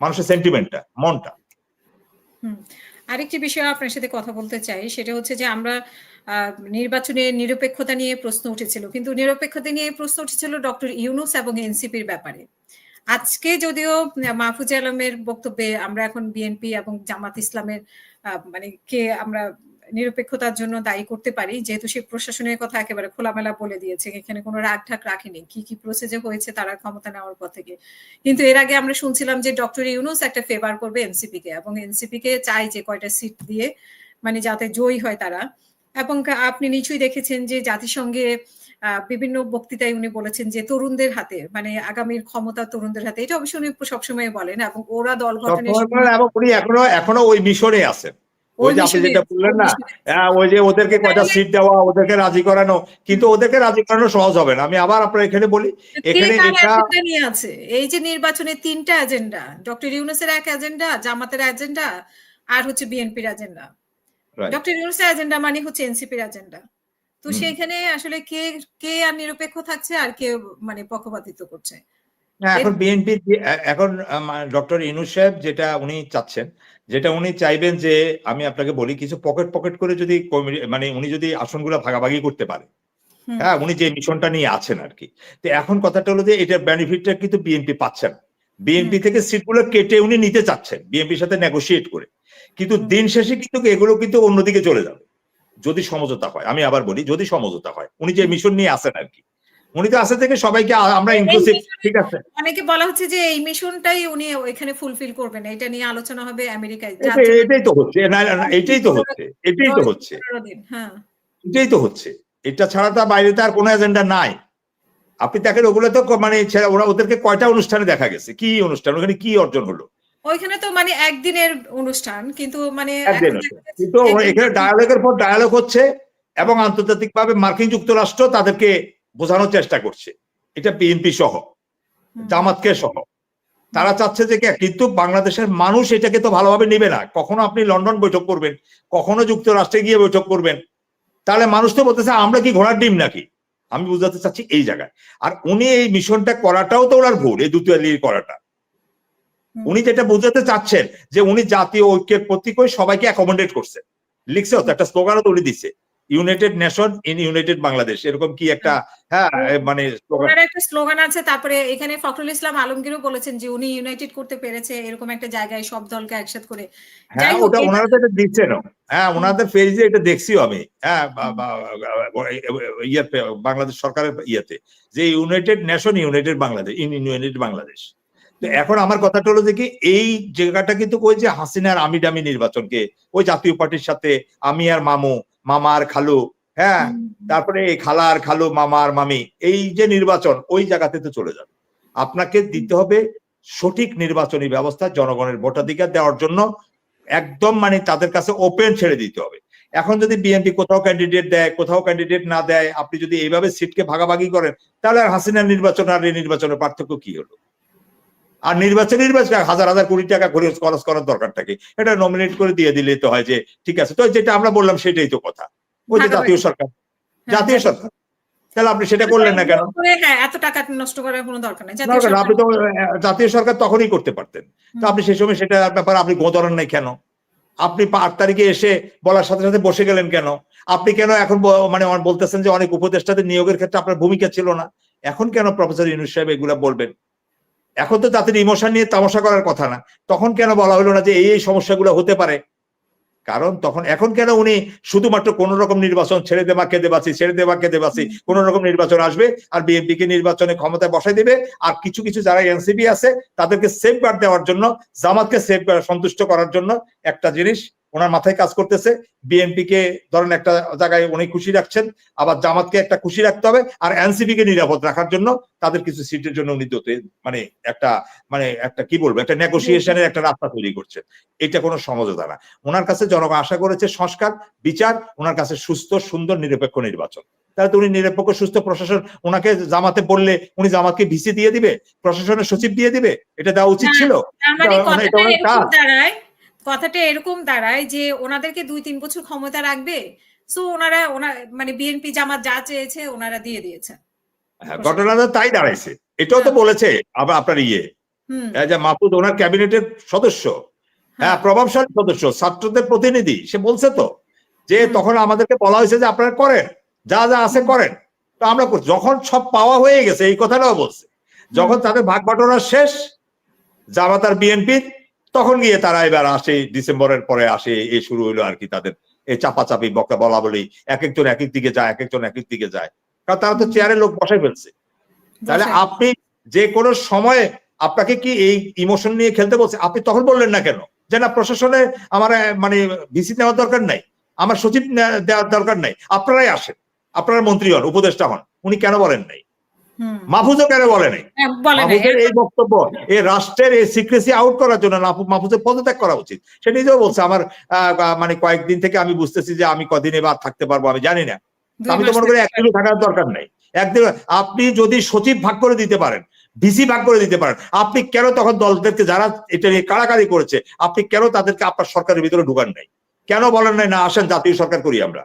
মানুষের সেন্টিমেন্টটা মনটা। আরেকটি বিষয় আপনার সাথে কথা বলতে চাই, সেটা হচ্ছে যে আমরা নির্বাচনে নিরপেক্ষতা নিয়ে প্রশ্ন উঠেছিল, কিন্তু নিরপেক্ষতা নিয়ে প্রশ্ন উঠেছিল ডক্টর ইউনুস এবং এনসিপির ব্যাপারে। আজকে যদিও মাহফুজ আলমের বক্তব্যে আমরা এখন বিএনপি এবং জামাত ইসলামের মানে কে আমরা নিরপেক্ষতার জন্য দায়ী করতে পারি যেহেতু সে প্রশাসনের কথা একেবারে খোলামেলা বলে দিয়েছে এখানে কোনো রাগ ঢাক রাখেনি। কি কি প্রসেসে হয়েছে তারা ক্ষমতা নেওয়ার পর থেকে। কিন্তু এর আগে আমরা শুনছিলাম যে ডক্টর ইউনুস একটা ফেভার করবে এনসিপি কে এবং এনসিপি কে চাই যে কয়টা সিট দিয়ে মানে যাতে জয়ী হয় তারা। এবং আপনি নিশ্চয়ই দেখেছেন যে জাতিসংঘে আহ, বিভিন্ন বক্তৃতায় উনি বলেছেন যে তরুণদের হাতে মানে আগামীর ক্ষমতা তরুণদের হাতে এটা অবশ্যই উনি সবসময় বলেন এবং ওরা দল গঠনের এখনও এখনও ওই মিশনে আছেন। ওই যে আপনি যেটা বললেন না ওই হ্যাঁ, ওই যে ওদেরকে কয়টা সিট দেওয়া ওদেরকে রাজি করানো কিন্তু ওদেরকে রাজি করানো সহজ হবে না। আমি আবার আপনার এখানে বলি এখানে এটা আছে। এই যে নির্বাচনে তিনটা এজেন্ডা ডক্টর ইউনুসের এক এজেন্ডা জামাতের এজেন্ডা আর হচ্ছে বিএনপির এজেন্ডা ডক্টর ইউনুসের এজেন্ডা মানে হচ্ছে এনসিপির এজেন্ডা তো। সেখানে আসলে কে কে আর নিরপেক্ষ থাকছে আর কে মানে পক্ষপাতিত্ব করছে? হ্যাঁ, এখন বিএনপি এখন ডক্টর ইনুস সাহেব যেটা উনি চাচ্ছেন যেটা উনি চাইবেন যে আমি আপনাকে বলি কিছু পকেট পকেট করে যদি মানে উনি যদি আসনগুলো ভাগাভাগি করতে পারে। হ্যাঁ উনি যে মিশনটা নিয়ে আছেন আর কি। তো এখন কথাটা হলো যে এটার বেনিফিটটা কিন্তু বিএনপি পাচ্ছে না। বিএনপি থেকে সিটগুলো কেটে উনি নিতে চাচ্ছেন বিএনপির সাথে নেগোসিয়েট করে। কিন্তু দিন শেষে কিন্তু এগুলো কিন্তু অন্যদিকে চলে যাবে। যদি সমঝোতা হয় আমি আবার বলি যদি সমঝোতা হয় উনি যে মিশন নিয়ে আসেন আর কি। উনি তো আসে থেকে সবাইকে আমরা ইনক্লুসিভ ঠিক আছে। অনেকে বলা হচ্ছে যে এই মিশনটাই উনি এখানে ফুলফিল করবেন এটা নিয়ে আলোচনা হবে আমেরিকায় এটাই তো হচ্ছে। না না, এটাই তো হচ্ছে এটাই তো হচ্ছে। হ্যাঁ। এটাই তো হচ্ছে। এটা ছাড়া তার বাইরে তার কোনো এজেন্ডা নাই। আপনি দেখেন ওগুলো তো মানে ওরা ওদেরকে কয়টা অনুষ্ঠানে দেখা গেছে? কি অনুষ্ঠান? ওখানে কি অর্জন হলো? ওইখানে তো মানে একদিনের অনুষ্ঠান কিন্তু মানে কিন্তু এখানে ডায়ালগের পর ডায়ালগ হচ্ছে এবং আন্তর্জাতিকভাবে মার্কিন যুক্তরাষ্ট্র তাদেরকে বোঝানোর চেষ্টা করছে। এটা বিএনপি সহ জামাতকে সহ। তারা চাচ্ছে যে কিন্তু বাংলাদেশের মানুষ এটাকে তো ভালোভাবে নেবে না। কখনো আপনি লন্ডন বৈঠক করবেন কখনো যুক্তরাষ্ট্রে গিয়ে বৈঠক করবেন। তাহলে মানুষ তো বলতেছে আমরা কি ঘোড়ার ডিম নাকি? আমি বুঝাতে চাচ্ছি এই জায়গায়। আর উনি এই মিশনটা করাটাও তো ওনার ভুল এই দুতিয়ালি করাটা। উনি যেটা বোঝাতে চাচ্ছেন যে উনি জাতীয় ঐক্যের প্রতীক হয়ে সবাইকে অ্যাকোমোডেট করছে। লিখছে তো একটা স্লোগানও তো উনি দিচ্ছে United Nation in United Bangladesh এরকম কি একটা হ্যাঁ মানে ওনার একটা স্লোগান আছে তারপরে এখানে ফখরুল ইসলাম আলমগীরও বলেছেন যে উনি ইউনাইটেড করতে পেরেছে এরকম একটা জায়গায় সব দলকে একসাথ করে। হ্যাঁ ওটা ওনারা তো এটা দিচ্ছেন হ্যাঁ ওনাদের পেজে এটা দেখছিও আমি। হ্যাঁ ইয়েতে বাংলাদেশ সরকারের ইয়েতে যে United Nation United Bangladesh in United Bangladesh তো এখন আমার কথাটা হলো যে কি এই জায়গাটা কিন্তু ওই যে হাসিনার আমি ডামি নির্বাচনকে ওই জাতীয় পার্টির সাথে আমি আর মামু মামা আর খালু হ্যাঁ? তারপরে এই খালা আর খালু মামা আর মামি এই যে নির্বাচন ওই জায়গাতে তো চলে যাবে। আপনাকে দিতে হবে সঠিক নির্বাচনী ব্যবস্থা জনগণের ভোটাধিকার দেওয়ার জন্য। একদম মানে তাদের কাছে ওপেন ছেড়ে দিতে হবে। এখন যদি বিএনপি কোথাও ক্যান্ডিডেট দেয় কোথাও ক্যান্ডিডেট না দেয় আপনি যদি এইভাবে সিটকে ভাগাভাগি করেন তাহলে আর হাসিনার নির্বাচন আর এই নির্বাচনের পার্থক্য কি হলো? আর নির্বাচন নির্বাচন হাজার হাজার কোটি টাকা খরচ খরচ করার দরকার থাকে। এটা নমিনেট করে দিয়ে দিলে তো হয় যে ঠিক আছে। তো যেটা আমরা বললাম সেটাই তো কথা। ওই যে জাতীয় সরকার। হ্যাঁ, জাতীয় সরকার। তাহলে আপনি সেটা করলেন না কেন? হ্যাঁ এত টাকা নষ্ট করার কোনো দরকার নেই। আপনি তো জাতীয় সরকার তখনই করতে পারতেন। তো আপনি সেই সময় সেটা ব্যাপারে আপনি গোদরেন নাই কেন? আপনি আট তারিখে এসে বলার সাথে সাথে বসে গেলেন কেন? আপনি কেন এখন মানে বলতেছেন যে অনেক উপদেষ্টাদের নিয়োগের ক্ষেত্রে আপনার ভূমিকা ছিল না? এখন কেন প্রফেসর ইউনুস সাহেব এগুলা বলবেন? এখন তো তাদের ইমোশন নিয়ে তামাশা করার কথা না। তখন কেন বলা হলো না যে এই এই সমস্যাগুলো হতে পারে? কারণ তখন এখন কেন উনি শুধুমাত্র কোন রকম নির্বাচন ছেড়ে দেবা কেঁদে বাঁচি ছেড়ে দেবা কেঁদে বাঁচি কোন রকম নির্বাচন আসবে আর বিএনপি কে নির্বাচনে ক্ষমতায় বসাই দেবে আর কিছু কিছু যারা এনসিপি আছে তাদেরকে সেফ গার্ড দেওয়ার জন্য জামাতকে সেফ সন্তুষ্ট করার জন্য একটা জিনিস ওনার মাথায় কাজ করতেছে। বিএনপি কে ধরেন একটা জায়গায় উনি খুশি রাখছেন আবার জামাতকে একটা খুশি রাখতে হবে আর এনসিপি কে নিরাপদ রাখার জন্য তাদের কিছু সিটের জন্য উনি মানে একটা মানে একটা কি বলব একটা নেগোসিয়েশনের একটা রাস্তা তৈরি করছেন। এটা কোনো সমঝোতা না। ওনার কাছে জনগণ আশা করেছে সংস্কার বিচার ওনার কাছে সুস্থ সুন্দর নিরপেক্ষ নির্বাচন। তাহলে তো উনি নিরপেক্ষ সুস্থ প্রশাসন ওনাকে জামাতে বললে উনি জামাতকে ভিসি দিয়ে দিবে প্রশাসনের সচিব দিয়ে দিবে? এটা দেওয়া উচিত ছিল? কথাটা এরকম দাঁড়ায় যে ওনাদেরকে দুই তিন বছর ক্ষমতা রাখবে সো ওনারা ওনার মানে বিএনপি জামাত যা চেয়েছে ওনারা দিয়ে দিয়েছে। হ্যাঁ, ঘটনাটা তাই দাঁড়াইছে। এটাও তো হ্যাঁ। বলেছে আবার আপনার ইয়ে। যে মাহফুজ ওনার ক্যাবিনেটের সদস্য। হ্যাঁ। প্রভাবশালী সদস্য ছাত্রদের প্রতিনিধি সে বলছে তো যে তখন আমাদেরকে বলা হয়েছে যে আপনারা করেন যা যা আছে করেন। তো আমরা যখন সব পাওয়া হয়ে গেছে এই কথাটাও বলছে। যখন তাদের ভাগ বাটোয়ারা শেষ জামাত আর বিএনপির তখন গিয়ে তারা এবার আসে ডিসেম্বরের পরে আসে এই শুরু হইল আর কি তাদের এই চাপাচাপি বকা বলা বলি এক একজন এক এক দিকে যায় এক একজন এক এক দিকে যায়। কারণ তারা তো চেয়ারে লোক বসাই ফেলছে। তাহলে আপনি যে কোনো সময়ে আপনাকে কি এই ইমোশন নিয়ে খেলতে বলছে? আপনি তখন বললেন না কেন? যে না প্রশাসনে আমার মানে ভিসি নেওয়ার দরকার নাই আমার সচিব দেওয়ার দরকার নাই। আপনারাই আসেন। আপনারা মন্ত্রী হন উপদেষ্টা হন উনি কেন বলেন নাই। মাহফুজও কেন বলে নাই? হ্যাঁ। মাহফুজের এই বক্তব্য এই রাষ্ট্রের এই সিক্রেসি আউট করার জন্য মাহফুজের পদত্যাগ করা উচিত। সে নিজেও বলছে আমার মানে কয়েকদিন থেকে আমি বুঝতেছি যে আমি কদিন এবার থাকতে পারব আমি জানি না। আমি তো মনে করি একদিনও থাকার দরকার নাই। একদিন আপনি যদি সচিব ভাগ করে দিতে পারেন ভিসি ভাগ করে দিতে পারেন আপনি কেন তখন দলদেরকে যারা এটা নিয়ে কাড়াকাড়ি করেছে আপনি কেন তাদেরকে আপনার সরকারের ভিতরে ঢুকান নাই? কেন বলেন নাই না আসেন জাতীয় সরকার করি আমরা।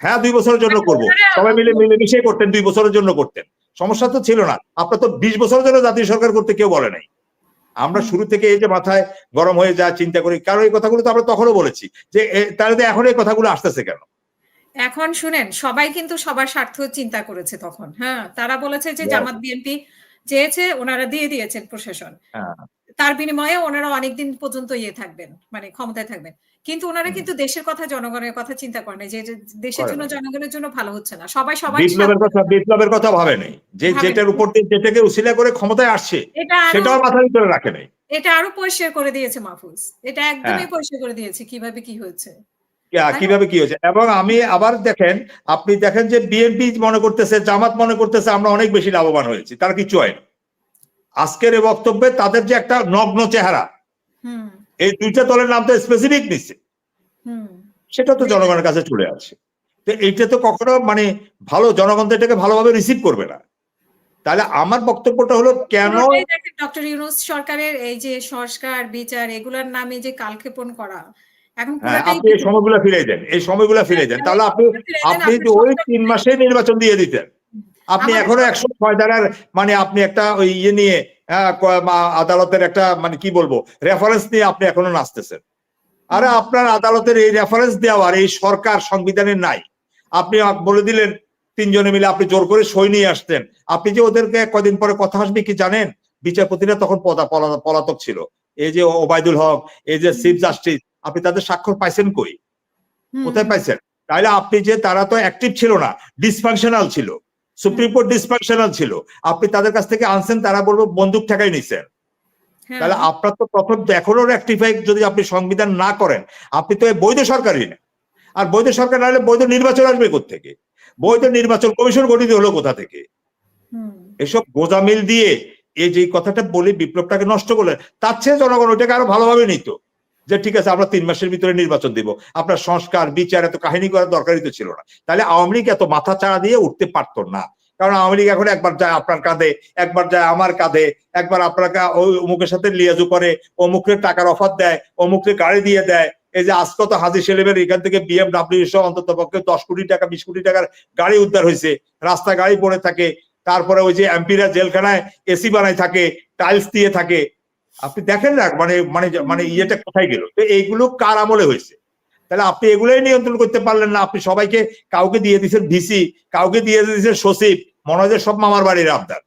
হ্যাঁ দুই বছরের জন্য করব। সবাই মিলে মিলেমিশে করতেন দুই বছরের জন্য করতেন। সমস্যা তো ছিল না। আপনার তো বিশ বছরের জন্য জাতীয় সরকার করতে কেউ বলে নাই। আমরা শুরু থেকে এই যে মাথায় গরম হয়ে যা চিন্তা করি কারণ এই কথাগুলো তো আমরা তখনও বলেছি যে তাহলে এখন এই কথাগুলো আসতেছে কেন? এখন শুনেন সবাই কিন্তু সবার স্বার্থ চিন্তা করেছে তখন হ্যাঁ? তারা বলেছে যে জামাত বিএনপি চেয়েছে ওনারা দিয়ে দিয়েছেন প্রশাসন। হ্যাঁ। তার বিনিময়ে ওনারা অনেকদিন পর্যন্ত ইয়ে থাকবেন মানে ক্ষমতায় থাকবেন। কিন্তু ওনারা কিন্তু দেশের কথা জনগণের কথা চিন্তা করেন যে যে দেশের জন্য জনগণের জন্য ভালো হচ্ছে না। সবাই সবাই বিপ্লবের কথা বিপ্লবের কথা ভাবে নেই। যে যেটার উপর দিয়ে যেটাকে উসিলা করে ক্ষমতায় আসছে সেটাও মাথার ভিতরে রাখে নাই। এটা আরও পরিষ্কার করে দিয়েছে মাহফুজ। এটা একদমই হ্যাঁ। পরিষ্কার করে দিয়েছে কীভাবে কি হয়েছে। কীভাবে কি হয়েছে? এবং আমি আবার দেখেন আপনি দেখেন যে বিএনপি মনে করতেছে জামাত মনে করতেছে আমরা অনেক বেশি লাভবান হয়েছি তারা কিছু হয়নি আজকের এই বক্তব্যে তাদের যে একটা নগ্ন চেহারা হুম। এই দুইটা দলের নাম তো স্পেসিফিক নিচ্ছে সেটা তো জনগণের কাছে চলে আসে। তো এইটা তো কখনো মানে ভালো জনগণ এটাকে ভালোভাবে রিসিভ করবে না। তাহলে আমার বক্তব্যটা হলো কেন ডক্টর ইউনুস সরকারের এই যে সংস্কার বিচার এগুলার নামে যে কালক্ষেপণ করা এখন হ্যাঁ আপনি এই সময়গুলো ফিরে দেন এই সময়গুলো ফিরে দেন। তাহলে আপনি আপনি যদি ওই তিন মাসে নির্বাচন দিয়ে দিতেন। আপনি এখনও একশো ছয় ধারার মানে আপনি একটা ওই ইয়ে নিয়ে আদালতের একটা মানে কি বলব রেফারেন্স নিয়ে আপনি এখনও নাচতেছেন। আরে আপনার আদালতের এই রেফারেন্স দেওয়ার এই সরকার সংবিধানে নাই। আপনি বলে দিলেন তিনজনে মিলে আপনি জোর করে সই নিয়ে আসতেন। আপনি যে ওদেরকে কদিন পরে কথা আসবে কি জানেন? বিচারপতিরা তখন পলাতক ছিল। এই যে ওবায়দুল হক এই যে চিফ জাস্টিস আপনি তাদের স্বাক্ষর পাইছেন কই? কোথায় পাইছেন? তাহলে আপনি যে তারা তো অ্যাক্টিভ ছিল না ডিসফাংশনাল ছিল। সুপ্রিম কোর্ট ডিসফাংশনাল ছিল। আপনি তাদের কাছ থেকে আনছেন তারা বলব বন্দুক ঠেকাই নিছেন। হ্যাঁ, তাহলে আপনার তো প্রথম এখনও রেক্টিফাই যদি আপনি সংবিধান না করেন আপনি তো বৈধ সরকারই না। আর বৈধ সরকার না হলে বৈধ নির্বাচন আসবে থেকে বৈধ নির্বাচন কমিশন গঠিত হলো কোথা থেকে? এসব গোজামিল দিয়ে এই যে কথাটা বলে বিপ্লবটাকে নষ্ট করলে তার চেয়ে জনগণ ওইটাকে আরও ভালোভাবে নিত। যে ঠিক আছে, আমরা তিন মাসের ভিতরে নির্বাচন দিব। আপনার সংস্কার, বিচার, এত কাহিনী করার দরকারই তো ছিল না। তাহলে আওয়ামী লীগ এত মাথা চাড়া দিয়ে উঠতে পারতো না। কারণ আওয়ামী লীগ এখন একবার যায় আপনার কাঁধে, একবার যায় আমার কাঁধে, একবার আপনাকে ওই অমুকের সাথে লিয়াজু করে অমুকের টাকার অফার দেয় অমুকের গাড়ি দিয়ে দেয়। এই যে আজকে তো হাজি সেলেমের এখান থেকে বিএমডাব্লিউ সহ অন্তত পক্ষে দশ কোটি টাকা, বিশ কোটি টাকার গাড়ি উদ্ধার হয়েছে। রাস্তায় গাড়ি পড়ে থাকে। তারপরে ওই যে এমপিরা জেলখানায় এসি বানায় থাকে টাইলস দিয়ে থাকে। আপনি দেখেন না মানে মানে মানে ইয়েটা কোথায় গেল? তো এইগুলো কার আমলে হয়েছে? তাহলে আপনি এগুলোই নিয়ন্ত্রণ করতে পারলেন না। আপনি সবাইকে কাউকে দিয়ে দিয়েছেন ভিসি, কাউকে দিয়ে দিয়েছেন সচিব, মনে হয় সব মামার বাড়ির আবদার।